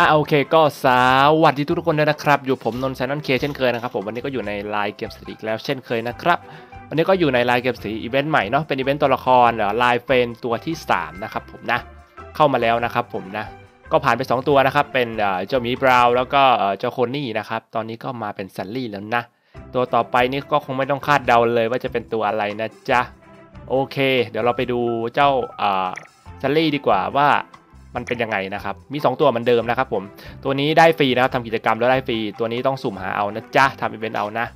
อะโอเคก็สวัสดีทุกๆคนด้วยนะครับอยู่ผมนนท์ไซนอนเคเช่นเคยนะครับผมวันนี้ก็อยู่ในไลน์เกมสตรีกแล้วเช่นเคยนะครับวันนี้ก็อยู่ในไลน์เกมสีอีเวนต์ใหม่เนาะเป็นอีเวนต์ตัวละครเดี๋ยวไลน์เฟนตัวที่ 3 นะครับผมนะ เข้ามาแล้วนะครับผมนะ ก็ผ่านไป 2 ตัวนะครับ เป็นเจ้ามีบราวแล้วก็เจ้าโคนี่นะครับ ตอนนี้ก็มาเป็นซันลี่แล้วนะ ตัวต่อไปนี่ก็คงไม่ต้องคาดเดาเลยว่าจะเป็นตัวอะไรนะจ๊ะ โอเค เดี๋ยวเราไปดูเจ้าอ่าซันลี่ดีกว่าว่า มันเป็นยังไงนะครับ มี 2 ตัวเหมือนเดิมนะครับผม ตัวนี้ได้ฟรีนะครับทำกิจกรรมแล้วได้ฟรี ตัวนี้ต้องสุ่มหาเอานะจ๊ะทำอีเวนต์เอานะ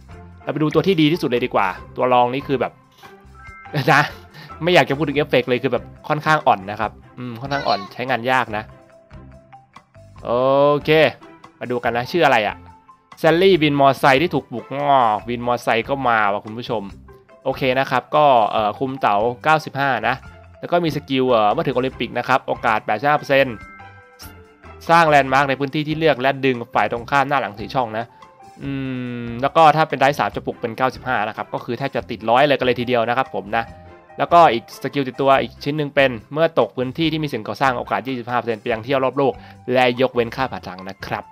เราไปดูตัวที่ดีที่สุดเลยดีกว่า ตัวรองนี่คือแบบนะ ไม่อยากจะพูดถึงเอฟเฟกต์เลยคือแบบค่อนข้างอ่อนนะครับ อืม ค่อนข้างอ่อนใช้งานยากนะ โอเค มาดูกันนะ ชื่ออะไรอะแซลลี่วินมอไซค์ที่ถูกบุกงอวินมอไซค์ก็มาว่ะคุณผู้ชม โอเคนะครับ ก็คุมเต๋า 95 นะ แล้วก็มีสกิลเอ่อเมื่อถึงโอลิมปิกนะครับโอกาส 85%สร้างแลนด์มาร์กในพื้นที่ที่เลือกและดึงฝ่ายตรงข้ามหน้าหลังสีช่องนะอืมแล้วก็ถ้าเป็นได้สามจะปลุกเป็น 95 นะครับ ก็คือแทบจะติดร้อยเลยกันเลยทีเดียวนะครับผมนะ แล้วก็อีกสกิลติดตัวอีกชิ้นหนึ่งเป็น เมื่อตกพื้นที่ที่มีสิ่งก่อสร้างโอกาส 25%ไปยังเที่ยวรอบโลก และยกเว้นค่าผ่าตังนะครับ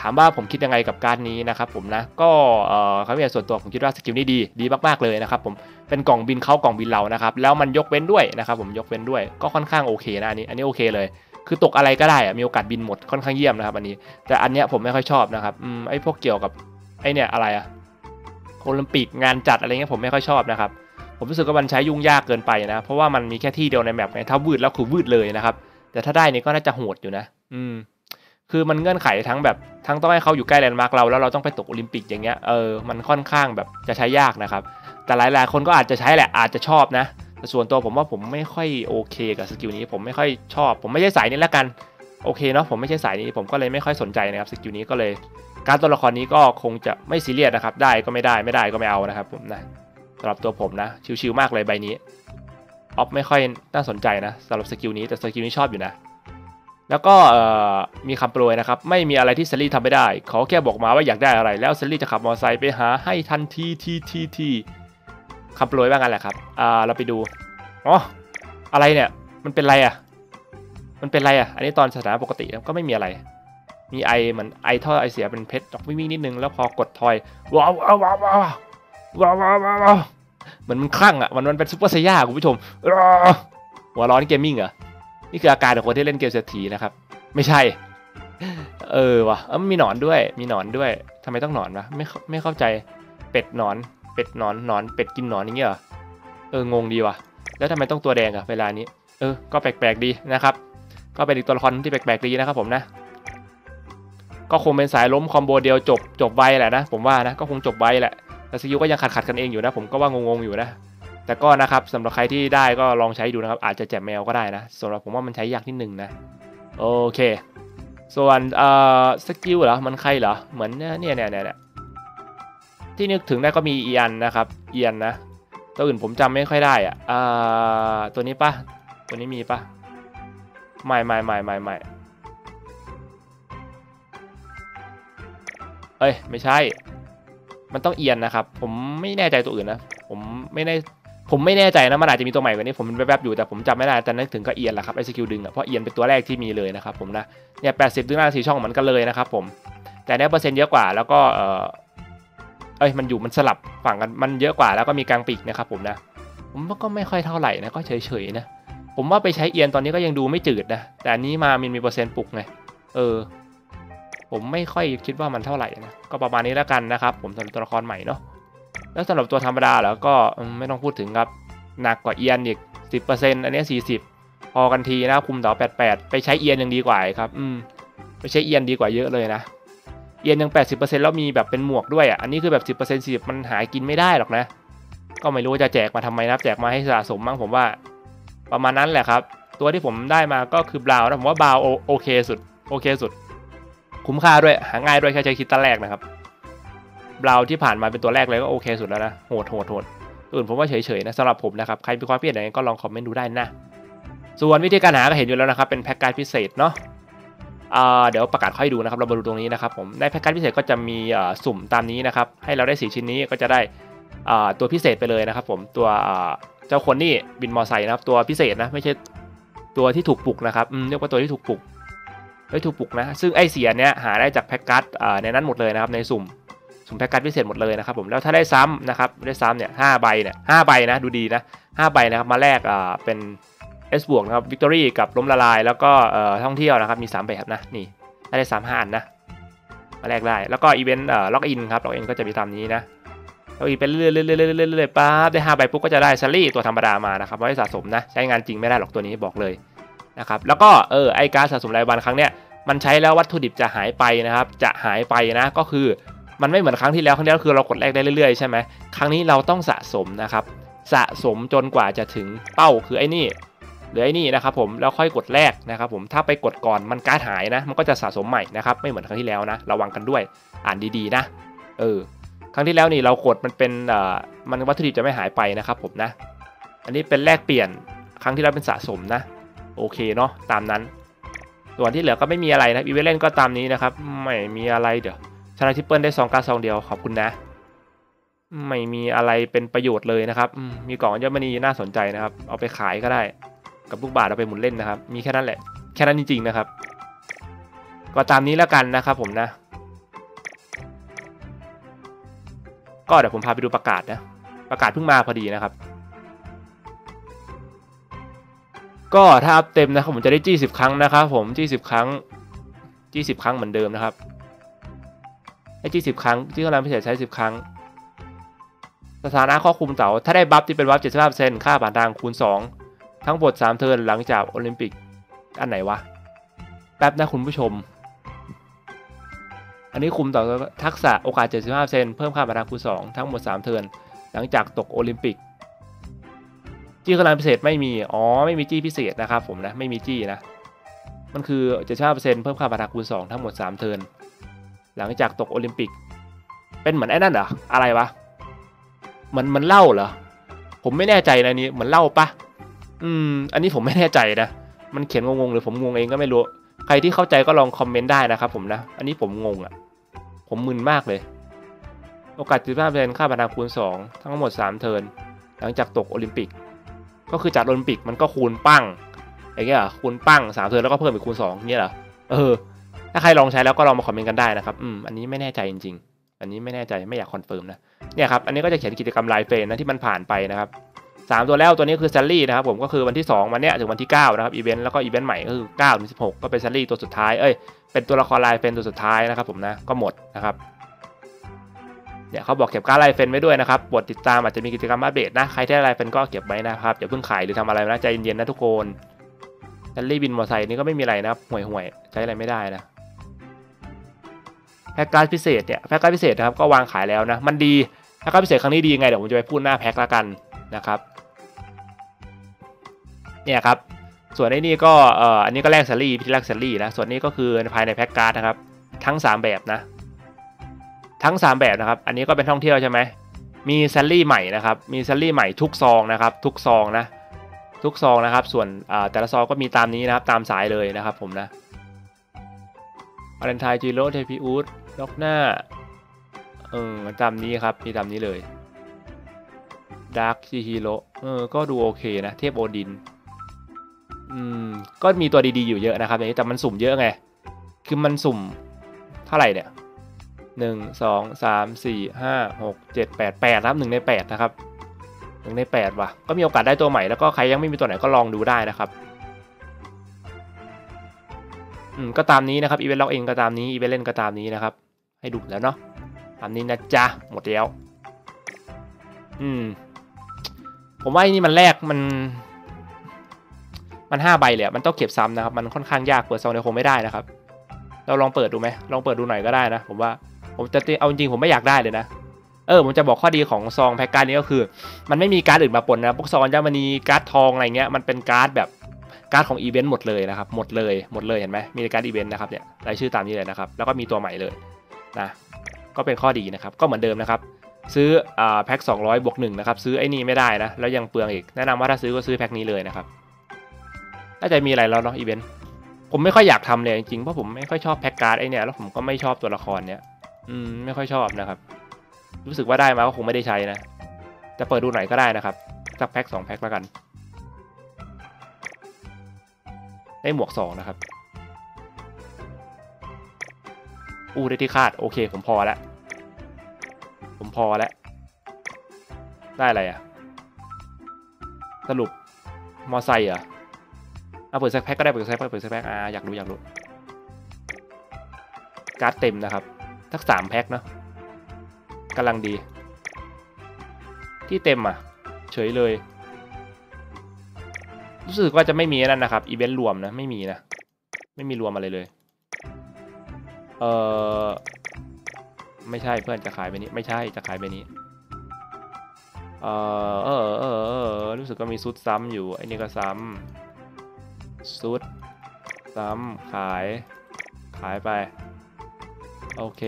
ถามว่าผมคิดยังไงกับการนี้นะครับผมนะก็เอ่อคำเรียนส่วนตัวผมคิดว่าสกิลนี้ดีดีมากๆเลยนะครับผมเป็นกล่องบินเข้ากล่องบินเรานะครับแล้วมันยกเว้นด้วยนะครับผมยกเว้นด้วยก็ค่อนข้างโอเคนะอันนี้อันนี้โอเคเลยคือตกอะไรก็ได้อะมีโอกาสบินหมดค่อนข้างเยี่ยมนะครับอันนี้ แต่อันเนี้ยผมไม่ค่อยชอบนะครับอืมไอ้พวกเกี่ยวกับไอ้เนี่ยอะไรอะโอลิมปิกงานจัดอะไรเงี้ยผมไม่ค่อยชอบนะครับผมรู้สึกว่ามันใช้ยุ่งยากเกินไปนะ เพราะว่ามันมีแค่ที่เดียวในแมปไงถ้าวืดแล้วคือวืดเลยนะครับ แต่ถ้าได้นี่ก็น่าจะโหดอยู่นะ อืม คือมันเงื่อนไขทั้งแบบทั้งต้องให้เขาอยู่ใกล้แลนด์มาร์กเราแล้วเราต้องไปตกโอลิมปิกอย่างเงี้ยเออมันค่อนข้างแบบจะใช้ยากนะครับ แต่หลายๆ คนก็อาจจะใช้แหละอาจจะชอบนะ แต่ส่วนตัวผมว่าผมไม่ค่อยโอเคกับสกิลนี้ ผมไม่ค่อยชอบ ผมไม่ใช่สายนี้แล้วกันโอเคเนาะผมไม่ใช่สายนี้ผมก็เลยไม่ค่อยสนใจนะครับสกิลนี้ก็เลย การตัวละครนี้ก็คงจะไม่ซีเรียสนะครับ ได้ก็ไม่ได้ไม่ได้ก็ไม่เอานะครับผมนะสำหรับตัวผมนะชิวๆมากเลยใบนี้ออฟไม่ค่อยน่าสนใจนะสำหรับสกิลนี้แต่สกิลนี้ชอบอยู่นะ แล้วก็มีคำโปรยนะครับ ไม่มีอะไรที่ซซรี่ทำไม่ได้ ขอแค่บอกมาว่าอยากได้อะไร แล้วซซรี่จะขับมอเตอร์ไซค์ไปหาให้ทันทีทีทีทีคำโปรยว่างันแหละครับอ่าเราไปดูอ๋ออะไรเนี่ยมันเป็นอะไรอะ มันเป็นอะไรอะ อันนี้ตอนสถานะปกติก็ไม่มีอะไร มีไอเหมือนไอท่อไอเสียเป็นเพชรออกวิ่งนิดนึงแล้วพอกดทอยว้าวว้าวว้าวว้าวว้าวว้าวเหมือนมันคลั่งอะมันมันเป็นซุปเปอร์ไซย่าคุณผู้ชมหัวร้อนเกมมิ่งเหรอ นี่คืออาการของคนที่เล่นเกมเศรษฐีนะครับ ไม่ใช่ เออวะเออมีหนอนด้วย มีหนอนด้วยทำไมต้องหนอนวะไม่ไม่เข้าใจเป็ดหนอน เป็ดหนอนหนอน เป็ดกินหนอนอย่างเงี้ยเหรอเอองงดีวะแล้วทำไมต้องตัวแดงอะเวลานี้ เออ ก็แปลกๆดีนะครับ ก็เป็นอีกตัวละครที่แปลกๆดีนะครับผมนะก็คงเป็นสายล้มคอมโบเดียวจบจบไวแหละนะผมว่านะก็คงจบไวแหละแต่สกิลก็ยังขัดขัดกันเองอยู่นะ ผมก็ว่างงๆอยู่นะ แต่ก็นะครับสำหรับใครที่ได้ก็ลองใช้ดูนะครับ อาจจะแจกแมวก็ได้นะสำหรับผมว่ามันใช้ยากนิดนึงนะ โอเค ส่วนเอ่อสกิลเหรอ มันใครเหรอ เหมือนเนี่ยเนี่ยเนี่ยเนี่ยที่นึกถึงได้ก็มีเอียนนะครับ เอียนนะ ตัวอื่นผมจำไม่ค่อยได้อะอ่าตัวนี้ปะตัวนี้มีปะไม่ไม่ไม่ไม่ไม่เอ้ยไม่ใช่ มันต้องเอียนนะครับ ผมไม่แน่ใจตัวอื่นนะ ผมไม่ได้ ผมไม่แน่ใจนะมันอาจจะมีตัวใหม่กว่านี้ผมมันแวบๆอยู่แต่ผมจำไม่ได้แต่นึกถึงก็เอียนแหละครับไอสกิลดึงอะเพราะเอียนเป็นตัวแรกที่มีเลยนะครับผมนะเนี่ยแปดสิบดึงหน้าสี่ช่องเหมือนกันเลยนะครับผมแต่เนี้ยเปอร์เซ็นต์เยอะกว่าแล้วก็เออเอ้ยมันอยู่มันสลับฝั่งกันมันเยอะกว่าแล้วก็มีกลางปีกนะครับผมนะผมก็ไม่ค่อยเท่าไหร่นะก็เฉยๆนะผมว่าไปใช้เอียนตอนนี้ก็ยังดูไม่จืดนะแต่อันนี้มามันมีเปอร์เซ็นต์ปลุกไงเออ ผมไม่ค่อยคิดว่ามันเท่าไหร่นะก็ประมาณนี้แล้วกันนะครับ ผมสำหรับตัวละครใหม่เนาะ แล้วสำหรับตัวธรรมดาแล้วก็ไม่ต้องพูดถึงครับ หนักกว่าเอียนอีกสิบเปอร์เซ็นต์อันนี้สี่สิบพอกันทีนะคุมต่อแปดแปดไปใช้เอียนยังดีกว่าครับอืมไปใช้เอียนดีกว่าเยอะเลยนะ เอียนยังแปดสิบเปอร์เซ็นต์แล้วมีแบบเป็นหมวกด้วยอะอันนี้คือแบบสิบเปอร์เซ็นต์สิบมันหากินไม่ได้หรอกนะ ก็ไม่รู้ว่าจะแจกมาทำไมนะแจกมาให้สะสมมั้งผมว่า ประมาณนั้นแหละครับ ตัวที่ผมได้มาก็คือบราวนะผมว่าบราวโอเคสุดโอเคสุด คุ้มค่าด้วยหาง่ายด้วยแค่ใช้คิดตั้งแรกนะครับ บราวที่ผ่านมาเป็นตัวแรกเลยก็โอเคสุดแล้วนะโหดโหดโหดอื่นผมว่าเฉยๆนะสำหรับผมนะครับใครมีความคิดเห็นยังไงก็ลองคอมเมนต์ดูได้นะ ส่วนวิธีการหาก็เห็นอยู่แล้วนะครับเป็นแพ็กการ์ดพิเศษเนาะเดี๋ยวประกาศค่อยดูนะครับเรามาดูตรงนี้นะครับผมในแพ็กการ์ดพิเศษก็จะมีสุ่มตามนี้นะครับให้เราได้สีชิ้นนี้ก็จะได้ตัวพิเศษไปเลยนะครับผมตัวเจ้าคนนี่บินมอไซค์นะครับตัวพิเศษนะไม่ใช่ตัวที่ถูกปลุกนะครับเรียกว่าตัวที่ถูกปลุกเฮ้ยถูกปลุกนะซึ่งไอเสียเนี้ยหาได้จากแพ็กการ์ดในนั้นหมดเลยนะครับในสุ่ม สุ่มแพ็กการ์ดพิเศษหมดเลยนะครับผมแล้วถ้าได้ซ้ำนะครับได้ซ้ำเนี่ยห้าใบเนี่ยห้าใบนะดูดีนะห้าใบนะครับมาแลกอ่าเป็น S บวกนะครับวิกตอรี่กับล้มละลาย แล้วก็เอ่อท่องเที่ยวนะครับมี3แบบนะนี่ถ้าได้3 5อันนะมาแลกได้แล้วก็อีเวนต์เอ่อล็อกอินครับล็อกอินก็จะมีตามนี้นะล็อกอินไปเรื่อยๆเรื่อยๆเรื่อยๆเรื่อยปั๊บได้5ใบปุ๊บก็จะได้ซัลลี่ตัวธรรมดามานะครับไว้สะสมนะใช้งานจริงไม่ได้หรอกตัวนี้บอกเลยนะครับแล้วก็เออไอการสะสมรายวันครั้งเนี้ยมันใช้แล้ววัตถุดิบจะหายไปนะครับ จะหายไปนะก็คือ มันไม่เหมือนครั้งที่แล้วครั้งที่แล้วคือเรากดแลกได้เรื่อยๆใช่ไหมครั้งนี้เราต้องสะสมนะครับ สะสมจนกว่าจะถึงเป้าคือไอ้นี่หรือไอ้นี่นะครับผมแล้วค่อยกดแรกนะครับผมถ้าไปกดก่อนมันการหายนะ มันก็จะสะสมใหม่นะครับไม่เหมือนครั้งที่แล้วนะ ระวังกันด้วยอ่านดีๆนะ เออ ครั้งที่แล้วนี่เรากดมันเป็นเอ่อมันวัตถุดิบจะไม่หายไปนะครับผมนะ อันนี้เป็นแลกเปลี่ยนครั้งที่แล้วเป็นสะสมนะ โอเคเนาะตามนั้น ส่วนที่เหลือก็ไม่มีอะไรนะอีเวนต์เล่นก็ตามนี้นะครับ ไม่มีอะไรเดี๋ยว ชนะทิปเปิลได้ซองการซองเดียวขอบคุณนะ ไม่มีอะไรเป็นประโยชน์เลยนะครับ มีกล่องยอัญมณีน่าสนใจนะครับ เอาไปขายก็ได้ กับลูกบาศก์เอาไปหมุนเล่นนะครับ มีแค่นั้นแหละ แค่นั้นจริงๆนะครับ ก็ตามนี้แล้วกันนะครับผมนะ ก็เดี๋ยวผมพาไปดูประกาศนะ ประกาศเพิ่งมาพอดีนะครับก็ถ้าอัพเต็มนะครับผมจะได้จี้สิบครั้งนะครับผมจี้สิบครั้งจี้สิบครั้งเหมือนเดิมนะครับ ไอ้จี้สิบครั้งจี้กำลังพิเศษใช้สิบครั้ง สถานะข้อคุมเต๋าถ้าได้บัฟที่เป็นบัฟ75%ค่าผ่านทางคูณ2ทั้งบท3เทิร์นหลังจากโอลิมปิกอันไหนวะ แป๊บนะคุณผู้ชม อันนี้คุมต่อทักษะโอกาส 75%เพิ่มค่าผ่านทางคูณ2ทั้งหมด 3 เทิร์นหลังจากตกโอลิมปิก จี้กำลังพิเศษไม่มี อ๋อ ไม่มีจี้พิเศษนะครับผมนะ ไม่มีจี้นะ มันคือ 75%เพิ่มค่าผ่านทางคูณ2ทั้งหมด 3 เทิร์น หลังจากตกโอลิมปิก เป็นเหมือนไอ้นั่นเหรอ อะไรวะเหมือนมันเล่าเหรอ ผมไม่แน่ใจนะนี้เหมือนเล่าปะอืม อันนี้ผมไม่แน่ใจนะ มันเขียนงงๆหรือผมงงเองก็ไม่รู้ ใครที่เข้าใจก็ลองคอมเมนต์ได้นะครับผมนะ อันนี้ผมงงอะ่ะ ผมมึนมากเลย โอกาสจุดห้าเป็นค่าพนังคูณ 2 ทั้งหมด 3 เทิร์น หลังจากตกโอลิมปิก ก็คือจากโอลิมปิกมันก็คูณปั้ง อย่างเงี้ยคูณปั้งสามเทิร์นแล้วก็เพิ่มอีกคูณ2เงี้ยเหรอ เออ ถ้าใครลองใช้แล้วก็ลองมาคอมเมนต์กันได้นะครับอืมอันนี้ไม่แน่ใจจริง ๆ อันนี้ไม่แน่ใจไม่อยากคอนเฟิร์มนะเนี่ยครับอันนี้ก็จะเขียนกิจกรรมไลายเฟรนนะที่มันผ่านไปนะครับสามตัวแล้วตัวนี้คือซัลลี่นะครับผมก็คือวันที่ 2 วันเนี้ยถึงวันที่ 9 นะครับอีเวนต์แล้วก็อีเวนต์ใหม่ก็คือ9ถึง16 ก็เป็นซัลลี่ตัวสุดท้ายเอ้ยเป็นตัวละครไลายเฟรนตัวสุดท้ายนะครับผมนะก็หมดนะครับเนี่ยเขาบอกเก็บการ์ดลายเฟรนไว้ด้วยนะครับบทติดตามอาจจะมีกิจกรรมอัปเดตนะใครที่ไลายเฟรนก็เก็บไว้นะครับอย่าเพิ่งขายหรือทำอะไรนะใจเย็นๆนะทุกคนซัลลี่บินมอไซค์นี่ก็ไม่มีอะไรนะครับห่วยๆใช้อะไรไม่ได้นะ แพ็กการ์ดพิเศษเนี่ยแพ็กการ์ดพิเศษนะครับก็วางขายแล้วนะมันดีแพ็กการ์ดพิเศษครั้งนี้ดียังไงเดี๋ยวผมจะไปพูดหน้าแพ็กละกันนะครับเนี่ยครับส่วนไอ้นี่ก็เอ่ออันนี้ก็แลกซัลลี่พิธีแลกซัลลี่นะส่วนนี้ก็คือภายในแพ็กการ์ดนะครับทั้ง 3 แบบนะ ทั้ง 3 แบบนะครับ อันนี้ก็เป็นท่องเที่ยวใช่ไหมมีซัลลี่ใหม่นะครับมีซัลลี่ใหม่ทุกซองนะครับทุกซองนะทุกซองนะครับ ส่วนแต่ละซองก็มีตามนี้นะครับตามสายเลยนะครับผมนะวาเลนไทน์จีโร่เทพิอูด ล็อกหน้า เออตามนี้ครับ มีตามนี้เลยดาร์คฮีโร่เออ ก็ดูโอเคนะ เทพโอดิน อืม ก็มีตัวดีๆอยู่เยอะนะครับอย่างนี้แต่มันสุ่มเยอะไง คือมันสุ่มเท่าไหร่เนี่ยหนึ่งสองสามสี่ห้าหกเจ็ดแปดแปดครับหนึ่งในแปดนะครับหนึ่งในแปดว่ะ ก็มีโอกาสได้ตัวใหม่แล้วก็ใครยังไม่มีตัวไหนก็ลองดูได้นะครับ อืม ก็ตามนี้นะครับอีเวนต์ล็อกเองก็ตามนี้อีเวนต์เล่นก็ตามนี้นะครับ ให้ดูแล้วเนาะตามนี้นะจ๊ะหมดแล้วอืม ผมว่าไอ้นี่มันแรกมัน มันห้าใบเลยมันต้องเก็บซ้ำนะครับ มันค่อนข้างยากเปิดซองเดียวคงไม่ได้นะครับ เราลองเปิดดูไหมลองเปิดดูหน่อยก็ได้นะผมว่าผมจะเอาจริงผมไม่อยากได้เลยนะเออผมจะบอกข้อดีของซองแพ็กการ์ดนี้ก็คือ มันไม่มีการ์ดอื่นมาปนนะพวกซองอัญมณีการ์ดทองอะไรเงี้ยมันเป็นการ์ดแบบการ์ดของอีเวนต์หมดเลยนะครับหมดเลยหมดเลยเห็นไหมมีการ์ดอีเวนต์นะครับเนี่ยรายชื่อตามนี้เลยนะครับแล้วก็มีตัวใหม่เลย นะก็เป็นข้อดีนะครับ ก็เหมือนเดิมนะครับ ซื้ออแพ็ค200บวก1นะครับ ซื้อไอ้นี่ไม่ได้นะ แล้วยังเปลืองอีก แนะนำว่าถ้าซื้อก็ซื้อแพ็คนี้เลยนะครับ น่าจะมีอะไรแล้วเนาะอีเวนต์ ผมไม่ค่อยอยากทำเลยจริงๆ เพราะผมไม่ค่อยชอบแพ็กการ์ดไอเนี่ย แล้วผมก็ไม่ชอบตัวละครเนี่ย อืม ไม่ค่อยชอบนะครับ รู้สึกว่าได้มาก็คงไม่ได้ใช้นะจะเปิดดูไหนก็ได้นะครับ สักแพ็คสองแพ็คแล้วกัน ได้หมวกสองนะครับ อู้ได้ที่คาด โอเค ผมพอแล้วผมพอแล้วได้อะไรอะสรุปมอไซค์เหรอเอาเปิดแซกแพ็กก็ได้เปิดแซกแพ็กเปิดแซกแพ็กอ่าอยากรู้อยากรู้การ์ดเต็มนะครับทักสามแพ็คเนาะกำลังดี ที่เต็มอะ เฉยเลย รู้สึกว่าจะไม่มีนั่นนะครับ อีเวนต์รวมนะ ไม่มีนะ ไม่มีรวมอะไรเลย เออไม่ใช่เพื่อนจะขายไปนี้ ไม่ใช่จะขายไปนี้ เออเออเออเออรู้สึกว่ามีซุดซ้ำอยู่ไอ้นี่ก็ซ้ำซุดซ้ำขาย ขายไป โอเค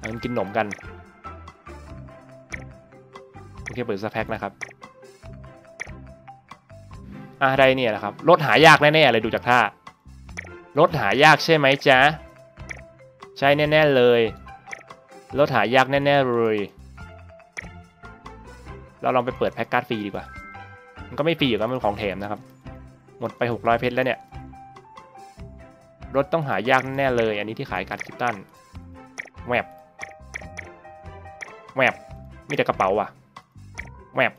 งั้นกินขนมกัน โอเค เปิดสักแพ็คนะครับอะไรเนี่ยนะครับ รถหายากแน่ๆเลยดูจากท่ารถหายากใช่ไหมจ๊ะ ใช่แน่ๆเลย รถหายากแน่ๆเลย เราลองไปเปิดแพ็คการ์ดฟรีดีกว่า มันก็ไม่ฟรีอยู่แล้วมันของแถมนะครับ หมดไป 600 เพชรแล้วเนี่ย รถต้องหายากแน่เลย อันนี้ที่ขายการ์ดคิตตันแวบแวบมีแต่กระเป๋าว่ะแวบ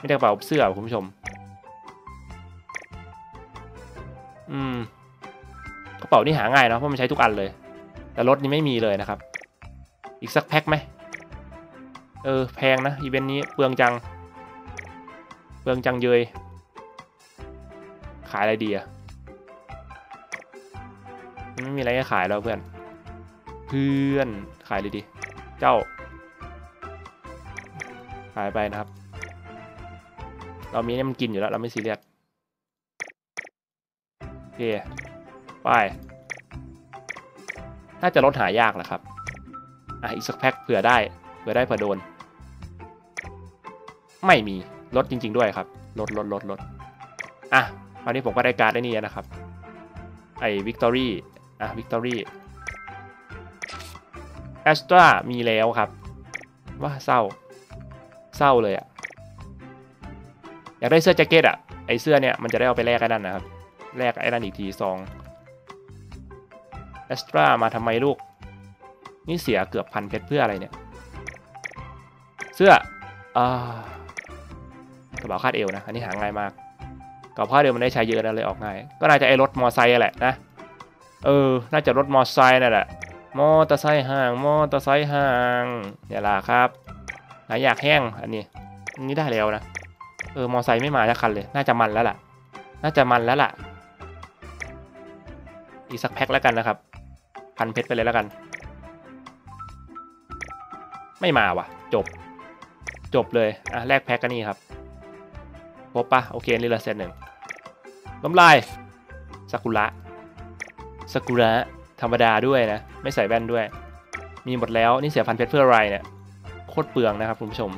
มีแต่กระเป๋าเสื้อคุณผู้ชม อืม กระเป๋านี่หาง่ายเนาะเพราะมันใช้ทุกอันเลย แต่รถนี่ไม่มีเลยนะครับ อีกสักแพ็คไหมเออแพงนะอีเวนต์นี้เปลืองจัง เปลืองจังเยยขายอะไรดีอะไม่มีอะไรให้ขายแล้วเพื่อน เพื่อนขายเลยดีเจ้า ขายไปนะครับ เรามีเนี่ยมันกินอยู่แล้วเราไม่ซีเรียสโอเคไป น่าจะลดหายากแหละครับอะอีกสักแพ็คเผื่อได้เผื่อได้เผื่อโดน ไม่มีลดจริง ๆ ด้วยครับลดลดลดลดอะคราวนี้ผมก็ได้การ์ดได้นี่นะครับ ไอ้วิกตอรี่อะวิกตอรี่แอสตรามีแล้วครับ ว่าเศร้า เศร้าเลยอะอยากได้เสื้อแจ็คเก็ตอะไอเสื้อเนี่ยมันจะได้เอาไปแลกไอ้นั่นนะครับแลกไอ้นั่นอีกทีซอง แอสตรามาทำไมลูก นี่เสียเกือบพันเพชรเพื่ออะไรเนี่ย เสื้ออ่ากระเป๋าคาดเอวนะ อันนี้หาง่ายมากกระเป๋าคาดเอวมันได้ใช้เยอะนะเลยออกง่าย ก็น่าจะไอ้รถมอไซค์แหละนะ เออ น่าจะรถมอไซค์นั่นแหละ มอเตอร์ไซค์ห่าง มอเตอร์ไซค์ห่าง เนี่ยล่ะครับหาอยากแห้ง อันนี้ อันนี้ได้แล้วนะ เออ มอไซค์ไม่มาสักคันเลย น่าจะมันแล้วล่ะ น่าจะมันแล้วล่ะ อีกสักแพ็คแล้วกันนะครับ พันเพชรไปเลยแล้วกัน ไม่มาว่ะ จบ จบเลยอะแลกแพ็คกันนี่ครับครบปะโอเคนี่ละเซตหนึ่งล้มลายซากุระซากุระธรรมดาด้วยนะ ไม่ใส่แว่นด้วย มีหมดแล้วนี่เสียพันเพชรเพื่ออะไรเนี่ยโคตรเปลืองนะครับคุณผู้ชม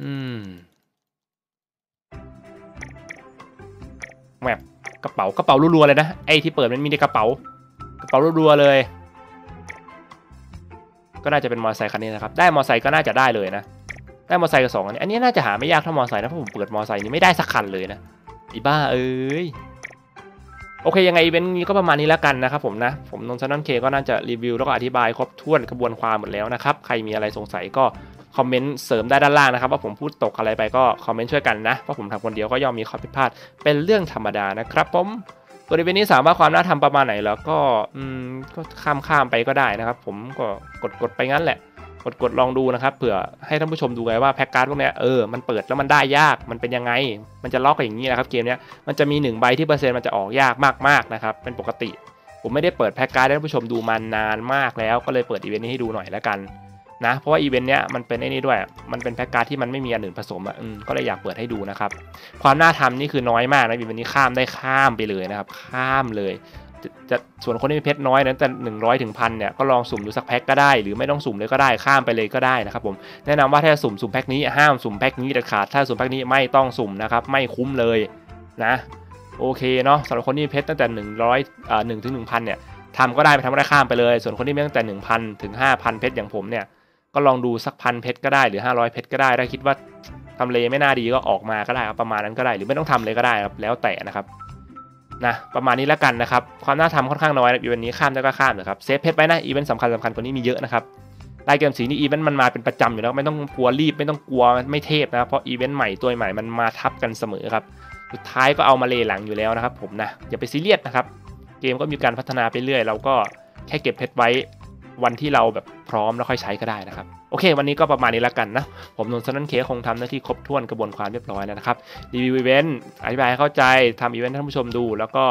อืมแมปกระเป๋ากระเป๋ารัวๆเลยนะไอ้ที่เปิดมันมีในกระเป๋า กระเป๋ารัวๆเลย ก็น่าจะเป็นมอเตอร์ไซค์คันนี้นะครับ ได้มอเตอร์ไซค์ก็น่าจะได้เลยนะ ได้มอเตอร์ไซค์กับสองอันนี้ อันนี้น่าจะหาไม่ยากเท่ามอเตอร์ไซค์นะ เพราะผมเปิดมอเตอร์ไซค์นี้ไม่ได้สักคันเลยนะอีบ้าเอ้ย โอเคยังไงอีเวนต์นี้ก็ประมาณนี้แล้วกันนะครับผมนะ ผมนนท์ซันนอนเคก็น่าจะรีวิวแล้วก็อธิบายครบถ้วนกระบวนความหมดแล้วนะครับ ใครมีอะไรสงสัยก็คอมเมนต์เสริมได้ด้านล่างนะครับว่าผมพูดตกอะไรไปก็คอมเมนต์ช่วยกันนะเพราะผมทำคนเดียวก็ย่อมมีข้อผิดพลาดเป็นเรื่องธรรมดานะครับผม ตัวอีเวนนี้สามารถความน่าทำประมาณไหนแล้วก็อืมก็ข้ามข้ามไปก็ได้นะครับ ผมก็กดกดไปงั้นแหละ กดกดลองดูนะครับเผื่อให้ท่านผู้ชมดูไงว่าแพ็กการ์ดพวกเนี้ยเออมันเปิดแล้วมันได้ยากมันเป็นยังไง มันจะล็อกอย่างนี้นะครับเกมเนี้ยมันจะมี1ใบที่เปอร์เซ็นต์มันจะออกยากมากๆนะครับเป็นปกติ ผมไม่ได้เปิดแพ็กการ์ดให้ท่านผู้ชมดูมานานมากแล้วก็เลยเปิดอีเวนต์นี้ให้ดูหน่อยแล้วกัน นะ เพราะว่าอีเวนต์เนี้ยมันเป็นไอ้นี่ด้วย มันเป็นแพ็กการ์ดที่มันไม่มีอันอื่นผสมอะก็เลยอยากเปิดให้ดูนะครับ ความน่าทำนี่คือน้อยมากนะอีเวนต์นี้ข้ามได้ข้ามไปเลยนะครับ ข้ามเลยจะจะส่วนคนที่มีเพชรน้อยนั้นแต่หนึ่งร้อยถึงพันเนี่ยก็ลองสุ่มดูสักแพ็คก็ได้ หรือไม่ต้องสุ่มเลยก็ได้ข้ามไปเลยก็ได้นะครับผมแนะนำว่าถ้าสุ่มสุ่มแพ็คนี้ห้ามสุ่มแพ็คนี้เด็ดขาดถ้าสุ่มแพ็คนี้ไม่ต้องสุ่มนะครับไม่คุ้มเลยนะโอเคเนาะสำหรับคนที่มีเพชรตั้งแต่หนึ่งร้อยอ่าหนึ่งถึงหนึ่งพันเนี่ยทำก็ได้ไปทำก็ได้ข้ามไปเลย ส่วนคนที่มีตั้งแต่หนึ่งพันถึงห้าพันเพชรอย่างผมเนี่ย ก็ลองดูสักพันเพชรก็ได้หรือห้าร้อยเพชรก็ได้ถ้าคิดว่าทำเลไม่น่าดีก็ออกมาก็ได้ครับประมาณนั้นก็ได้หรือไม่ต้องทำเลยก็ได้ครับแล้วแต่นะครับนะประมาณนี้แล้วกันนะครับความน่าทำค่อนข้างน้อยอีเวนต์นี้ข้ามได้ก็ข้ามนะครับเซฟเพชรไว้นะอีเวนต์สำคัญสำคัญกว่านี้มีเยอะนะครับรายเกมสีนี่อีเวนต์มันมาเป็นประจำอยู่แล้วไม่ต้องกลัวรีบไม่ต้องกลัวไม่เทพนะเพราะอีเวนต์ใหม่ตัวใหม่มันมาทับกันเสมอครับสุดท้ายก็เอามาเลหลังอยู่แล้วนะครับผมนะอย่าไปซีเรียสนะครับเกมก็มีการพัฒนาไปเรื่อยเราก็แค่เก็บเพชรไว้ วันที่เราแบบพร้อมแล้วค่อยใช้ก็ได้นะครับ โอเค วันนี้ก็ประมาณนี้แล้วกันนะ ผมนนท์สนันเคคงทำหน้าที่ครบถ้วนกระบวนความเรียบร้อยแล้วนะครับรีวิวอีเวนต์อธิบายให้เข้าใจทำอีเวนต์ให้ท่านผู้ชมดู แล้วก็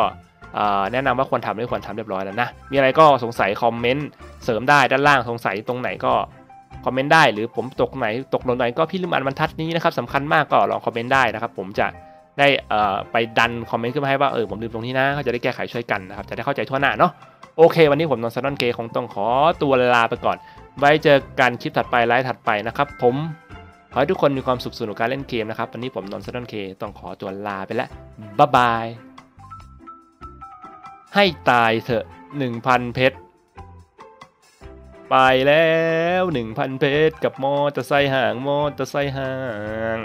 แนะนำว่าควรทำหรือควรทำเรียบร้อยแล้วนะ มีอะไรก็สงสัยคอมเมนต์เสริมได้ด้านล่างสงสัยตรงไหนก็คอมเมนต์ได้หรือผมตกไหนตกหล่นไหนก็พี่ลืมอ่านบรรทัดนี้นะครับสำคัญมากก็ลองคอมเมนต์ได้นะครับ ผมจะได้ไปดันคอมเมนต์ขึ้นมาให้ว่าเออผมลืมตรงนี้นะเขาจะได้แก้ไขช่วยกันนะครับจะได้เข้าใจทั่วหน้าเนาะ โอเค วันนี้ผมนนท์ซันนอนเกย์คงต้องขอตัวลาไปก่อน ไว้เจอกันคลิปถัดไปไลฟ์ถัดไปนะครับ ผมขอให้ทุกคนมีความสุขสนุกการเล่นเกมนะครับ วันนี้ผมนนท์ซันนอนเคต้องขอตัวลาไปแล้วบ๊ายบายให้ตายเถอะหนึ่งพันเพชรไปแล้วหนึ่งพันเพชรกับมอเตอร์ไซค์ห่างมอเตอร์ไซค์ห่าง